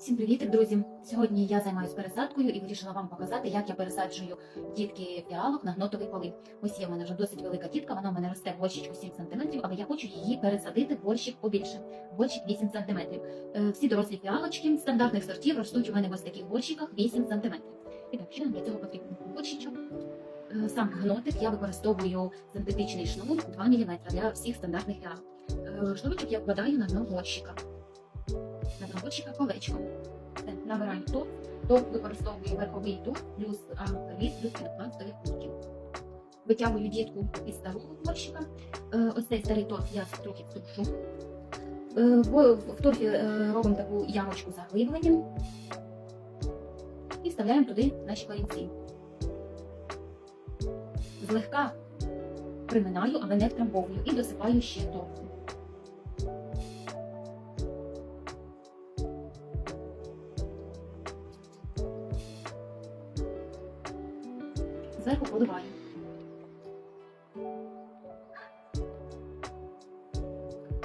Всім привіт, друзі! Сьогодні я займаюся пересадкою і вирішила вам показати, як я пересаджую дітки фіалок на гнотовий полив. Ось є в мене вже досить велика дітка, вона в мене росте в горщичку 7 см, але я хочу її пересадити в горщик побільше, в горщик 8 см. Е, Всі дорослі фіалочки стандартних сортів ростуть у мене в ось таких горщиках 8 см. І так, що нам для цього потрібно? Горщичок. Е, Сам гнотик я використовую синтетичний шнур 2 мм для всіх стандартних фіалок. Е, Шнурочок я вкладаю на дно горщика. На колечком. Все, набираю топ, топ використовую верховий топ, плюс первіс, плюс пінопласт до якутки. Витягую дітку із старого горщика. Е, ось цей старий торф я трохи встушу. Е, в, торфі е, робимо таку ямочку заглибленням і вставляємо туди наші корінці. Злегка приминаю, але не втрамбовую і досипаю ще торфу. Зверху поливаю.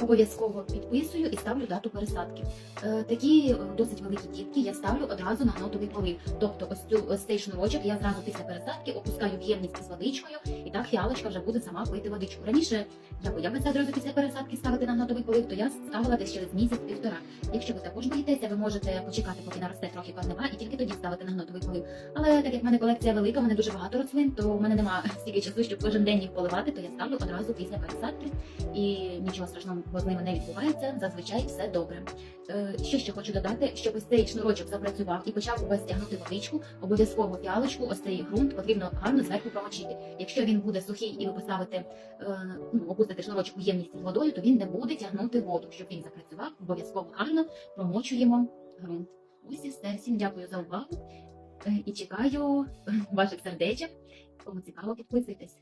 Обов'язково підписую і ставлю дату пересадки. Е, такі е, досить великі дітки я ставлю одразу на гнотовий полив. Тобто ось цю ось цей я зразу після пересадки опускаю в ємність із водичкою, і так фіалочка вже буде сама пити водичку. Раніше я боялася одразу після пересадки ставити на гнотовий полив, то я ставила десь через місяць-півтора. Якщо ви також боїтеся, ви можете почекати, поки наросте трохи корнева, і тільки тоді ставити на гнотовий полив. Але так як в мене колекція велика, в мене дуже багато рослин, то в мене немає стільки часу, щоб кожен день їх поливати, то я ставлю одразу після пересадки. І нічого страшного з ними не відбувається. Зазвичай все добре. Е, Що ще хочу додати, щоб ось цей шнурочок запрацював і почав у вас тягнути водичку, обов'язково фіалочку, ось цей ґрунт потрібно гарно зверху промочити. Якщо він буде сухий і ви поставите, е, ну, опустите шнурочок у ємність з водою, то він не буде тягнути воду. Щоб він запрацював, обов'язково гарно промочуємо ґрунт. Ось і все. Всім дякую за увагу е, і чекаю ваших сердечок. Кому цікаво, підписуйтесь.